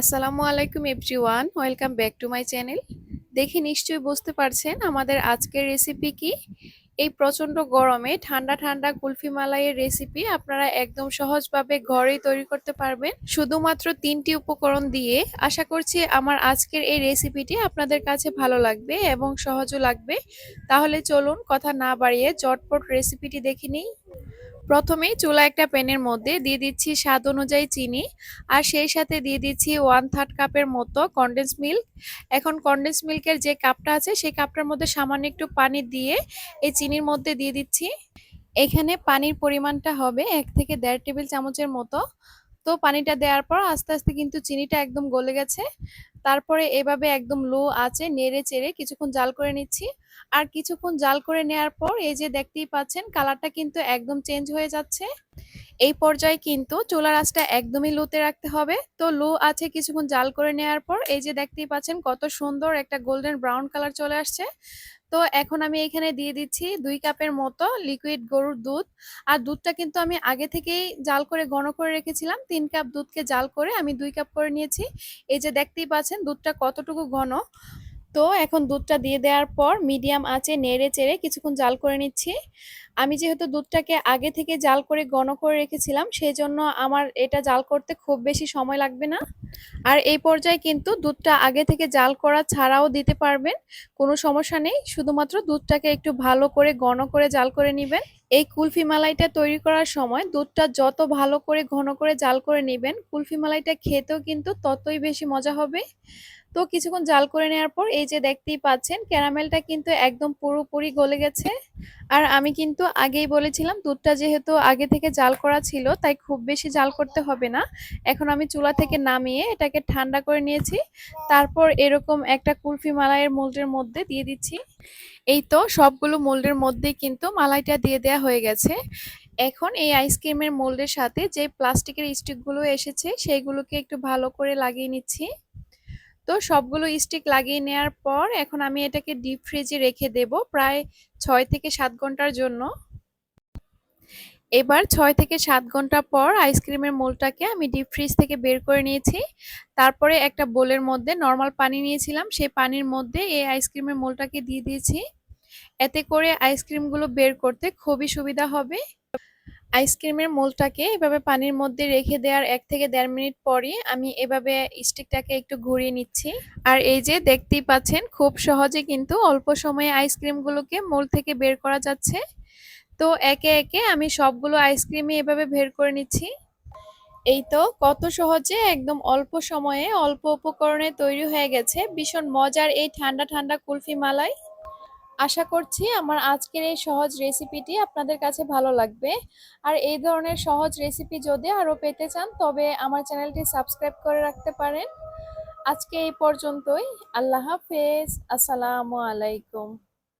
আসসালামু আলাইকুম everyone, welcome back to my channel. দেখে নিশ্চয়ই বুঝতে পারছেন আমাদের আজকের রেসিপি কি? এই প্রচণ্ড গরমে ঠান্ডা ঠান্ডা কুলফি মালাইয়ের রেসিপি আপনারা একদম সহজভাবে ঘরেই তৈরি করতে পারবেন। শুধুমাত্র তিনটি উপকরণ দিয়ে আশা করছি আমার আজকের এই রেসিপিটি আপনাদের কাছে ভালো লাগবে এবং সহজও লাগবে। তাহলে চলুন কথা না বাড়িয়ে চটপট রেসিপিটি দেখে নিই। প্রথমেই চুলা একটা প্যানের মধ্যে দিয়ে দিচ্ছি স্বাদ অনুযায়ী চিনি, আর সেই সাথে দিয়ে দিচ্ছি ওয়ান থার্ড কাপের মতো কন্ডেন্স মিল্ক এখন কন্ডেন্স মিল্কের যে কাপটা আছে, সেই কাপটার মধ্যে সামান্য একটু পানি দিয়ে এই চিনির মধ্যে দিয়ে দিচ্ছি। এখানে পানির পরিমাণটা হবে এক থেকে দেড় টেবিল চামচের মতো। তো পানিটা দেওয়ার পর আস্তে আস্তে কিন্তু চিনিটা একদম গলে গেছে। তারপরে এভাবে একদম লো আছে, নেড়ে চেড়ে কিছুক্ষণ জাল করে নিচ্ছি। আর কিছুক্ষণ জাল করে নেয়ার পর এই যে দেখতেই পাচ্ছেন, কালারটা কিন্তু একদম চেঞ্জ হয়ে যাচ্ছে। এই পর্যায়ে কিন্তু চুলার আঁচটা একদমই লোতে রাখতে হবে। তো লো আছে কিছুক্ষণ জাল করে নেওয়ার পর এই যে দেখতেই পাচ্ছেন, কত সুন্দর একটা গোল্ডেন ব্রাউন কালার চলে আসছে। তো এখন আমি এখানে দিয়ে দিচ্ছি দুই কাপের মতো লিকুইড গরুর দুধ। আর দুধটা কিন্তু আমি আগে থেকেই জাল করে, ঘন করে রেখেছিলাম। তিন কাপ দুধকে জাল করে আমি দুই কাপ করে নিয়েছি। এই যে দেখতেই পাচ্ছেন দুধটা কতটুকু ঘন। তো এখন দুধটা দিয়ে দেওয়ার পর মিডিয়াম আঁচে নেড়ে চেড়ে কিছুক্ষণ জাল করে নিচ্ছি। আমি যেহেতু দুধটাকে আগে থেকে জাল করে ঘন করে রেখেছিলাম সেই জন্য আমার এটা জাল করতে খুব বেশি সময় লাগবে না। আর এই পর্যায়ে কিন্তু দুধটা আগে থেকে জাল করা ছাড়াও দিতে পারবেন, কোনো সমস্যা নেই। শুধুমাত্র দুধটাকে একটু ভালো করে ঘন করে জাল করে নেবেন। এই কুলফি মালাইটা তৈরি করার সময় দুধটা যত ভালো করে, ঘন করে, জাল করে নেবেন, কুলফি মালাইটা খেতেও কিন্তু ততই বেশি মজা হবে। তো কিছুক্ষণ জাল করে নেওয়ার পর এই যে দেখতেই পাচ্ছেন, ক্যারামেলটা কিন্তু একদম পুরোপুরি গলে গেছে। আর আমি কিন্তু আগেই বলেছিলাম, দুধটা যেহেতু আগে থেকে জাল করা ছিল, তাই খুব বেশি জাল করতে হবে না। এখন আমি চুলা থেকে নামিয়ে এটাকে ঠান্ডা করে নিয়েছি। তারপর এরকম একটা কুলফি মালাইয়ের মোল্ডের মধ্যে দিয়ে দিচ্ছি। এই তো সবগুলো মোল্ডের মধ্যেই কিন্তু মালাইটা দিয়ে দেওয়া হয়ে গেছে। এখন এই আইসক্রিমের মোল্ডের সাথে যে প্লাস্টিকের স্টিকগুলো এসেছে, সেইগুলোকে একটু ভালো করে লাগিয়ে নিচ্ছি। তো সবগুলো স্টিক লাগিয়ে নেওয়ার পর এখন আমি এটাকে ডিপ ফ্রিজে রেখে দেব প্রায় ছয় থেকে সাত ঘণ্টার জন্য। এবার ছয় থেকে সাত ঘণ্টা পর আইসক্রিমের মোলটাকে আমি ডিপ ফ্রিজ থেকে বের করে নিয়েছি। তারপরে একটা বোলের মধ্যে নর্মাল পানি নিয়েছিলাম, সেই পানির মধ্যে এই আইসক্রিমের মোলটাকে দিয়ে দিয়েছি। এতে করে আইসক্রিমগুলো বের করতে খুবই সুবিধা হবে। আইসক্রিমের মোলটাকে এভাবে পানির মধ্যে রেখে দেওয়ার এক থেকে দেড় মিনিট পরে আমি এভাবে স্টিকটাকে একটু ঘুরিয়ে নিচ্ছি। আর এই যে দেখতেই পাচ্ছেন, খুব সহজে কিন্তু অল্প সময়ে আইসক্রিমগুলোকে মোল থেকে বের করা যাচ্ছে। তো একে একে আমি সবগুলো আইসক্রিমই এভাবে বের করে নিচ্ছি। এই তো কত সহজে একদম অল্প সময়ে অল্প উপকরণে তৈরি হয়ে গেছে। ভীষণ মজার এই ঠান্ডা ঠান্ডা কুলফি মালাই। আশা করছি আমার আজকের এই সহজ রেসিপিটি আপনাদের কাছে ভালো লাগবে। আর এই ধরনের সহজ রেসিপি যদি আরও পেতে চান, তবে আমার চ্যানেলটি সাবস্ক্রাইব করে রাখতে পারেন। আজকে এই পর্যন্তই। আল্লাহ হাফেজ। আসসালামু আলাইকুম।